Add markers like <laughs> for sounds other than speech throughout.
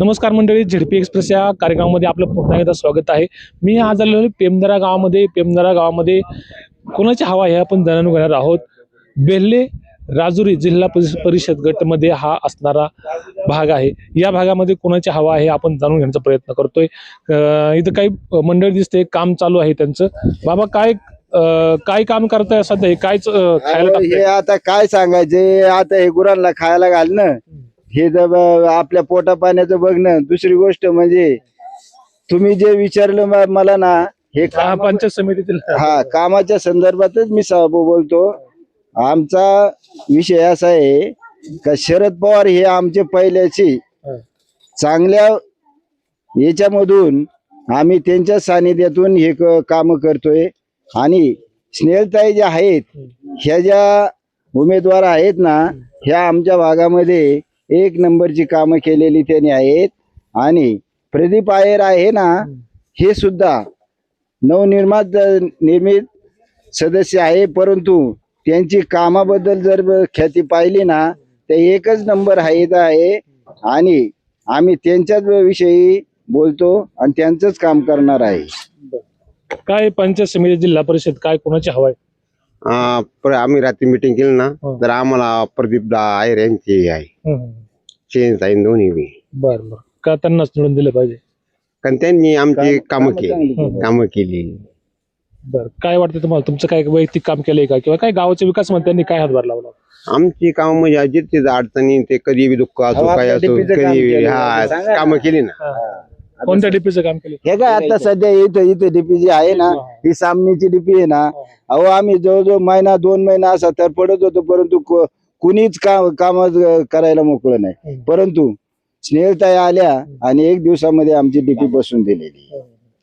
नमस्कार मंडळी ZP express या कार्यक्रमामध्ये आपलं पुन्हा एकदा स्वागत आहे. मी आज आलेलो पेमदरा गावामध्ये. पेमदरा गावामध्ये कोणाची हवा आहे आपण जाणून घेणार आहोत. बेल्ले राजुरी जिल्हा परिष- परिषद गटमध्ये हा असणारा भाग आहे. या भागामध्ये कोणाची हवा आहे आपण जाणून घेण्याचा प्रयत्न करतोय. इथं काही मंडळ दिसते काम चालू आहे त्यांचं. बाबा काय काय काम करताय सध्या? काय खायला हे? आता काय सांगायचे? आता हे गुरांना खायला घालणं हे जर आपल्या पोटा पाण्याचं बघणं दुसरी गोष्ट म्हणजे तुम्ही जे विचारलं मला ना हे पंचायत समितीतील. हा कामाच्या संदर्भातच मी बोलतो. आमचा विषय असा आहे का शरद पवार हे आमचे पहिल्याची चांगल्या याच्यामधून आम्ही त्यांच्या सानिध्यातून हे काम करतोय. आणि स्नेहलताई ज्या आहेत ह्या ज्या उमेदवार आहेत ना ह्या आमच्या भागामध्ये एक नंबरची कामं केलेली त्यांनी आहेत. आणि प्रदीप आयर आहे ना हे सुद्धा नवनिर्मात निर्मित सदस्य आहे. परंतु त्यांची कामाबद्दल जर ख्याती पाहिली ना तर एकच नंबर आहे आहे. आणि आम्ही त्यांच्याच विषयी बोलतो आणि त्यांचंच काम करणार आहे. काय पंचायत समिती जिल्हा परिषद काय कोणाची हवा आहे? अं, पर आम्ही रात्री मिटिंग केली ना हो. तर आम्हाला प्रदीप दा आयर यांची आहे. चेंज आहे दोन्ही बी. बर बर. का त्यांनाच निवडून दिलं पाहिजे? कारण त्यांनी आमची कामं केली. कामं केली. बर. काय वाटतं तुम्हाला? तुमचं काय वैयक्तिक काम केलंय का? किंवा काय गावाच्या विकासमध्ये त्यांनी काय हातभार लावला? आमची कामं म्हणजे जिथे अडचणी ते कधी बी दुःख असो काय असो काम कधी केलं. हा. कामं केली ना. कोणत्या डीपीचं काम केलं? हे काय आता सध्या इथं इथं डीपी जी आहे ना ही सामनीची डीपी आहे ना. अहो आम्ही जवळजवळ महिना दोन महिना असा तर पडत होतो परंतु को- कुणीच काम काम करायला मोकळं नाही. हम्म. परंतु स्नेहलताई आल्या आणि एक दिवसामध्ये आमची डीपी बसून दिलेली.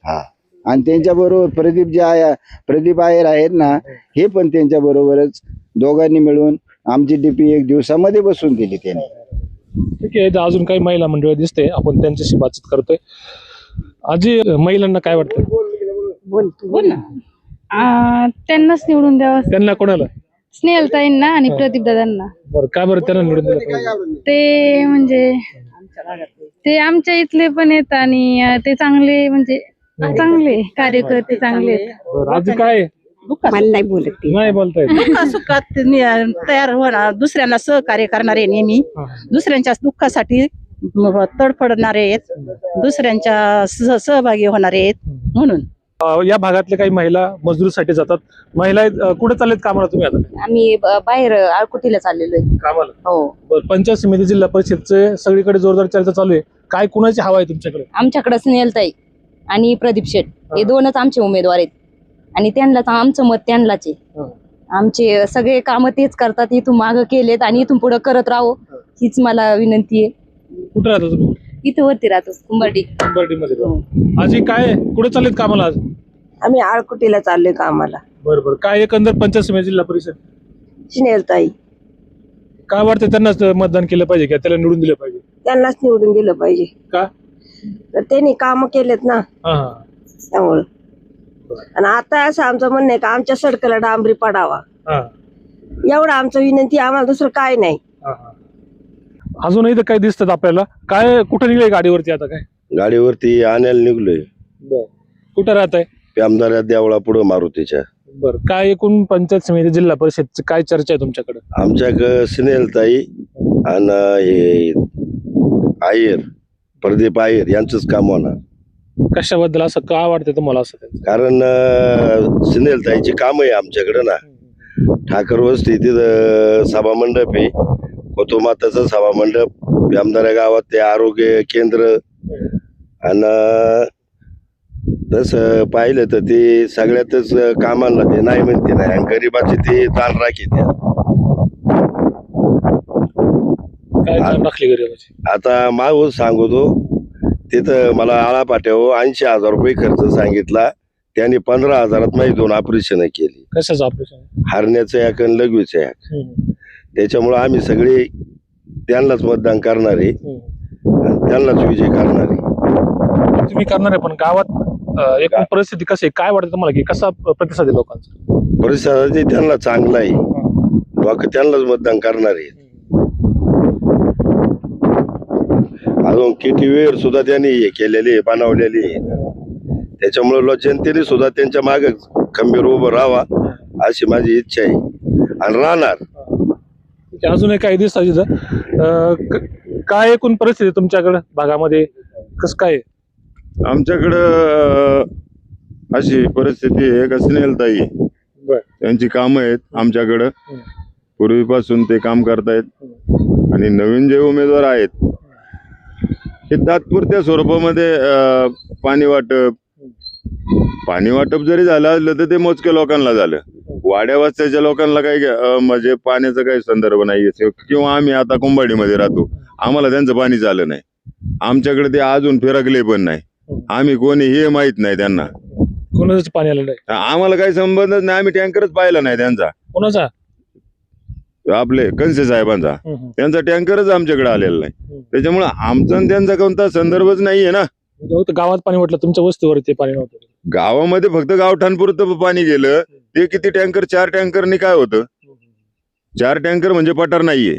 हा. आणि त्यांच्या बरोबर प्रदीप जे आहे प्रदीप आयर आहेत ना हे. पण त्यांच्या बरोबरच दोघांनी मिळून आमची डीपी एक दिवसामध्ये बसून दिली त्यांनी. ठीक आहे इथं अजून काही महिला मंडळ दिसते आपण त्यांच्याशी बातचीत करतोय. आजी महिलांना काय वाटतं बोल ना. आ, त्यांनाच निवडून द्यावं. त्यांना कोणाला? स्नेहलताईंना आणि प्रदीप दादांना. बरं का बरं त्यांना निवडून दिलं पाहिजे? ते म्हणजे ते आमच्या इथले पण आहेत आणि ते चांगले म्हणजे चांगले कार्यकर्ते चांगले आहेत. बरं आजी काय मला नाही बोलत ती. नाही दुःख सुखात नि- तयार होणार दुसऱ्यांना सहकार्य करणारे नेहमी. दुसऱ्यांच्या दुःखासाठी म- तडफडणारे आहेत. दुसऱ्यांच्या सह- सहभागी होणारे आहेत. म्हणून. अं, या भागातले काही महिला मजुरीसाठी जातात. महिला अं, कुठे चाललेत कामाला तुम्ही आता? आम्ही ब- बाहेर आळकुटीला चाललेलो आहे. कामाला? हो. बरं पंचायत समिती जिल्हा परिषदचे सगळीकडे जोरदार चर्चा चालू आहे. काय कुणाची हवा आहे तुमच्याकडे? आमच्याकडे स्नेहलताई आणि प्रदीप शेठ. हे. दोनच आमचे उमेदवार आहेत. आणि त्यांनाच आमचं मत त्यांनाच आहे. हं. आमचे सगळे कामं तेच करतात इथून मागं केलेत आणि इथून पुढे करत राहो हीच मला विनंती आहे. कुठे राहता तुम्ही? इथं वरती राहतो कुंभारडी. मध्ये आजी काय कुठे चाललेत कामाला आज? आम्ही आळकुटीला चाललोय कामाला. बरं बरं. काय एकंदर पंचायत समिती जिल्हा परिषद? स्नेहलताई काय वाटतं त्यांनाच मतदान केलं पाहिजे का? त्याला निवडून दिलं पाहिजे? त्यांनाच निवडून दिलं पाहिजे. का? तर त्यांनी काम केलेत ना. हा हा. त्यामुळं. आणि आता असं आमचं म्हणणं आहे का आमच्या सडकला डांबरी पडावा. हा. एवढं आमचं विनंती आम्हाला दुसरं काय नाही. हा, हा. अजूनही तर काही दिसतात आपल्याला. काय कुठं निघले गाडीवरती आता काय? गाडीवरती आणायला निघलोय. कुठं राहत आहे प्यामदाऱ्या देवळा पुढं मारुतीच्या. बरं. काय एकूण पंचायत समिती जिल्हा परिषदची काय चर्चा आहे तुमच्याकडे? आमच्याकडं सिनेलताई आणि हे आयर प्रदीप आयर यांचंच काम होणार. कशाबद्दल असं का वाटतं तुम्हाला असं त्यांचं? कारण अं, सिनेलताईची काम आहे आमच्याकडं ना. ठाकर वस्ती तिथं सभा मंडप आहे. होतो माताचं सभा मंडप. प्यामदाऱ्या गावात ते आरोग्य केंद्र. आणि तसं पाहिलं तर ते सगळ्यातच कामाला ते नाही म्हणते नाही आणि गरीबाचे ते ताण राखी त्या काय काम राखली गरीबाची? आता मागून सांगतो. तिथं मला आळा पाट्यावर ऐंशी हजार रुपये खर्च सांगितला. त्यांनी पंधरा हजारात माझी दोन ऑपरेशन केली. कशाचं ऑपरेशन हरण्याचं एक आणि लघवीचं एक. त्याच्यामुळं आम्ही सगळे त्यांनाच मतदान करणारे आणि त्यांनाच विजय करणारे तुम्ही करणार आहे पण गावात अं, एकूण परिस्थिती कशी आहे? काय वाटतं तुम्हाला की कसा प्रतिसाद आहे लोकांचा? परिसराचे त्यांना चांगला आहे. लोक त्यांनाच मतदान करणारे आहेत. अहो, अजून किती वेळ सुद्धा त्यांनी हे केलेली आहे, बनवलेली आहे. त्याच्यामुळे लो- जनतेने सुद्धा त्यांच्या मागे खंबीर उभं राहावा अशी माझी इच्छा आहे आणि राहणार अजूनही काही दिसतात तिथं अं, क- काय एकूण परिस्थिती तुमच्याकडे भागामध्ये कसं काय? आमच्याकडं अशी परिस्थिती आहे का स्नेहलताई. त्यांची कामं आहेत आमच्याकडं. पूर्वीपासून ते काम करतायत आणि नवीन जे उमेदवार आहेत हे तात्पुरत्या स्वरूपामध्ये अं, पाणी वाटप. पाणी वाटप जरी झालं असलं तर ते मोजक्या लोकांना झालं. वाड्या वस्त्याच्या लोकांना काही अं, म्हणजे पाण्याचा काही संदर्भ नाही किंवा आम्ही आता कुंभाडीमध्ये राहतो. आम्हाला त्यांचं पाणी झालं नाही. आमच्याकडे ते अजून फिरकले पण नाही. आम्ही कोणी हे माहीत नाही त्यांना. कोणाचं पाणी आलेलं आहे आम्हाला काही संबंधच नाही. आम्ही टँकरच पाहिला नाही त्यांचा. कोणाचा? आपले कंसे साहेबांचा. त्यांचा टँकरच आमच्याकडे आलेला नाही. त्याच्यामुळे आमचा आणि त्यांचा कोणता संदर्भच नाहीये ना. गावात पाणी वाटलं तुमच्या वस्तीवर ते पाणी नव्हतं. गावामध्ये फक्त गावठाणपुरतं पाणी गेलं. ते किती टँकर चार टँकरनी काय होतं? चार टँकर म्हणजे पठार नाहीये.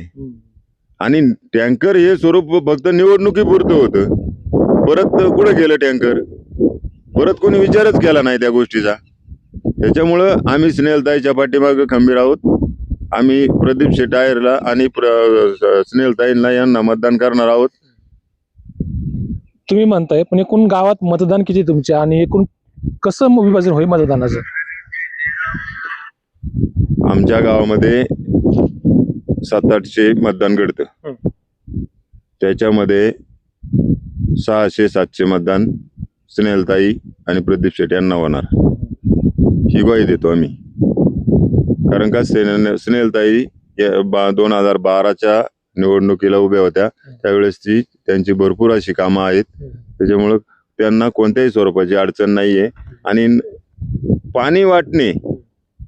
आणि टँकर हे स्वरूप फक्त निवडणुकीपुरतं होतं. परत कुठं गेलं टँकर? परत कोणी विचारच केला नाही त्या गोष्टीचा. त्याच्यामुळं आम्ही स्नेहलताईच्या पाठीमागं खंबीर आहोत. आम्ही प्रदीप शेटायरला आणि प्र- स्नेहलताईंना यांना मतदान करणार आहोत. तुम्ही म्हणताय पण एकूण गावात मतदान किती तुमचे आणि एकूण कसं विभाजन होईल मतदानाचं? आमच्या गावामध्ये सात आठशे मतदान घडतं. त्याच्यामध्ये सहाशे सातशे मतदान स्नेहलताई आणि प्रदीप शेट यांना होणार. ही ग्वाही देतो आम्ही. कारण का स्नेह स्नेहलताई या दोन हजार बाराच्या निवडणुकीला उभ्या होत्या. त्यावेळेस ती त्यांची भरपूर अशी कामं आहेत. त्याच्यामुळं त्यांना कोणत्याही स्वरूपाची अडचण नाहीये. आणि पाणी वाटणे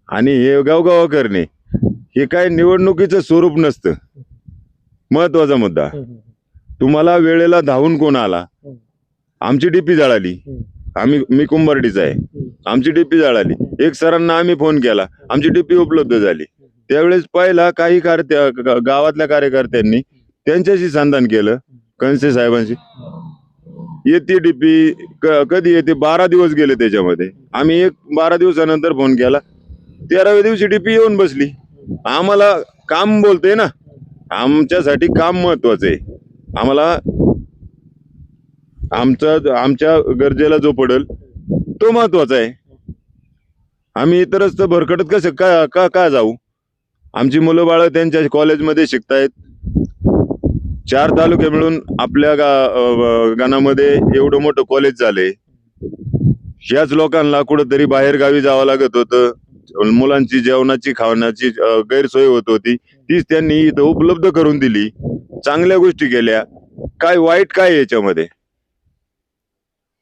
आणि हे गावगाव करणे हे काय निवडणुकीचं स्वरूप नसतं. महत्त्वाचा मुद्दा. तुम्हाला वेळेला धावून कोण आला? आमची डीपी जळाली. आम्ही मी कुंभारडीचा आहे. आमची डीपी जळाली. एक सरांना आम्ही फोन केला. आमची डीपी उपलब्ध झाली. त्यावेळेस पहिला काही कार्य गावातल्या कार्यकर्त्यांनी त्यांच्याशी संधान केलं कंसे साहेबांशी. येते डीपी कधी येते? बारा दिवस गेले त्याच्यामध्ये. आम्ही एक बारा दिवसानंतर फोन केला. तेराव्या दिवशी डीपी येऊन बसली. आम्हाला काम बोलते ना. आमच्यासाठी काम महत्वाचं आहे. आम्हाला आमचा आमच्या गरजेला जो पडेल तो महत्त्वाचा आहे. आम्ही इतरच तर भरकटत कसं का का का जाऊ? आमची मुलं बाळं त्यांच्या कॉलेजमध्ये शिकतायत. चार तालुके मिळून आपल्या गा अं, गाणामध्ये एवढं मोठं कॉलेज झाले ह्याच लोकांना कुठंतरी बाहेर गावी जावं लागत होतं. मुलांची जेवणाची खावण्याची गैरसोय होत होती. तीच त्यांनी इथं उपलब्ध करून दिली. चांगल्या गोष्टी केल्या. काय वाईट काय याच्यामध्ये?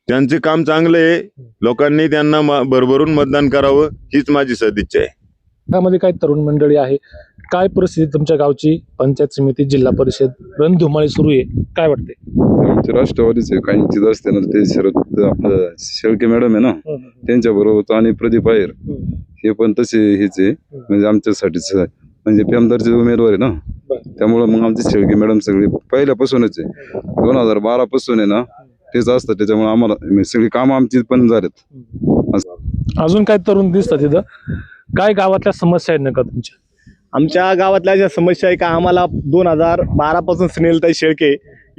त्यांचे काम चांगलं आहे. लोकांनी त्यांना म- भरभरून मतदान करावं हीच माझी सदिच्छा आहे. गावामध्ये काय तरुण मंडळी आहे. काय परिस्थिती तुमच्या गावची? पंचायत समिती जिल्हा परिषद रणधुमाळी सुरू आहे. काय वाटते आमचे राष्ट्रवादीचे काहींची असते ना ते शरद आपलं शेळके मॅडम आहे ना त्यांच्या बरोबर आणि प्रदीप अयर हे पण तसे हेच आहे. म्हणजे आमच्यासाठीच आहे. म्हणजे पेमदारचे उमेदवार आहे ना. बरं. त्यामुळं मग आमचे शेळके मॅडम सगळे पहिल्यापासूनच आहे. दोन हजार बारा पासून आहे ना तेच असतं त्याच्यामुळे आम्हाला म्हणजे सगळी कामं आमची पण झालेत. अजून काय तरुण दिसतात तिथं काय गावातल्या समस्या आहेत नका तुमच्या? आमच्या गावातल्या ज्या समस्या आहे का आम्हाला दोन हजार बारा पासून स्नेहलताई शेळके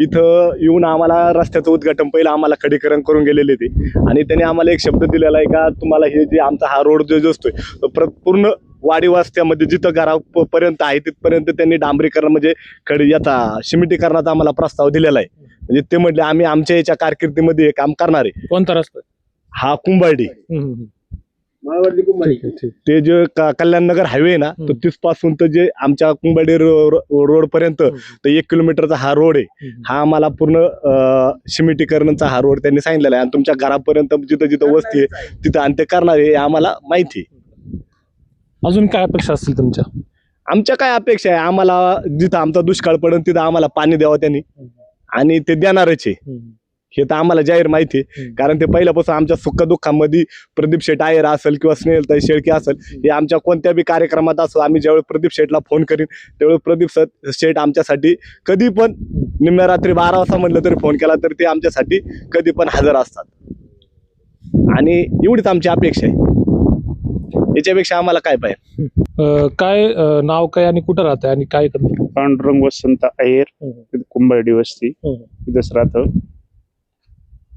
इथं येऊन आम्हाला रस्त्याचं उद्घाटन पहिलं आम्हाला खडीकरण करून गेलेले ते. आणि त्यांनी आम्हाला एक शब्द दिलेला आहे का तुम्हाला हे जे आमचा हा रोड जो जो असतोय तो प्र- पूर्ण वाडी वस्त्यामध्ये जिथं घरापर्यंत आहे तिथपर्यंत त्यांनी डांबरीकरण म्हणजे खडी याचा शिमिटीकरणाचा आम्हाला प्रस्ताव दिलेला आहे. म्हणजे ते म्हटले आम्ही आमच्या याच्या कारकिर्दीमध्ये हे काम करणार आहे. कोणता रस्ता? हा कुंभारडी. हम्म, हम्म, हम्म. ठीक आहे, ठीक. ते जे क- कल्याणनगर हायवे आहे ना तो तीसपासून तर जे आमच्या कुंभारडी रोड पर्यंत तर एक किलोमीटरचा हा रोड आहे. हम्म. हा आम्हाला पूर्ण अं, शिमिटीकरणचा हा रोड त्यांनी सांगितलेला आहे. आणि तुमच्या घरापर्यंत जिथं जिथं वस्ती आहे तिथं आणि ते करणार आहे हे आम्हाला माहिती आहे. अजून काय अपेक्षा असतील तुमच्या? आमच्या काय अपेक्षा आहे? आम्हाला जिथं आमचा दुष्काळ पडेल तिथं आम्हाला पाणी द्यावं त्यांनी. आणि ते देणारच आहे. हे तर आम्हाला जाहीर माहिती आहे. कारण ते पहिल्यापासून आमच्या सुखदुःखामध्ये प्रदीप शेठ आयर असेल किंवा स्नेहलताई शेळके असेल हे आमच्या कोणत्या बी कार्यक्रमात असो आम्ही ज्यावेळी प्रदीप शेठला फोन करीन त्यावेळी प्रदीप शेठ आमच्यासाठी कधी पण निम्म्या रात्री बारा वाजता म्हटलं तरी फोन केला तर ते आमच्यासाठी कधी पण हजर असतात. आणि एवढीच आमची अपेक्षा आहे. याच्यापेक्षा आम्हाला काय पाहिजे? <laughs> अं, काय अं, नाव काय आणि कुठं राहत आणि काय करतो पांडुरंग वसंत अय्यर तिथं कुंभारडी वस्ती तिथंच राहतो.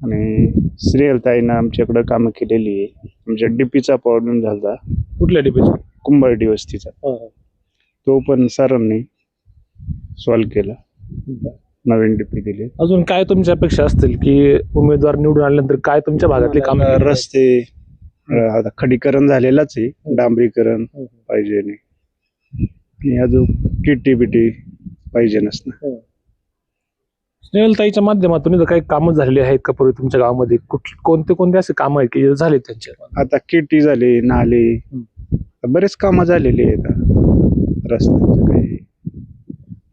आणि श्रेयलताईनं आमच्याकडं कामं केलेली आहे. आमच्या डीपीचा प्रॉब्लेम झाला कुठल्या डिपेंड कुंभारडी वस्तीचा तो पण सरांनी सॉल्व्ह केला. नवीन डीपी दिली. अजून काय तुमच्या अपेक्षा असतील की उमेदवार निवडून आल्यानंतर काय तुमच्या भागातली काम रस्ते आता खडीकरण झालेलाच आहे. डांबरीकरण पाहिजे नाही. आणि अजून किटी बिटी पाहिजे नसणं स्नेहलताईच्या माध्यमातून इथं काही कामं झालेली आहेत का पूर्वी तुमच्या गावामध्ये? कुठ कोणते कोणते असे कामं आहेत की झाले त्यांच्या? आता किटी झाली नाले. बरेच कामं झालेली आहेत. रस्त्याचं काही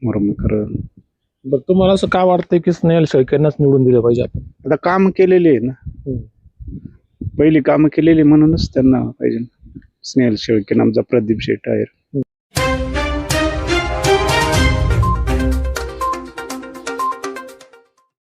मुरमकरण. बरं तुम्हाला असं काय वाटतंय की स्नेहल शेळकेंनाच निवडून दिलं पाहिजे आपण? आता काम केलेली आहे ना. पहिली कामं केलेली म्हणूनच त्यांना पाहिजे. स्नेहल शेळके आमचा प्रदीप शेट आहे.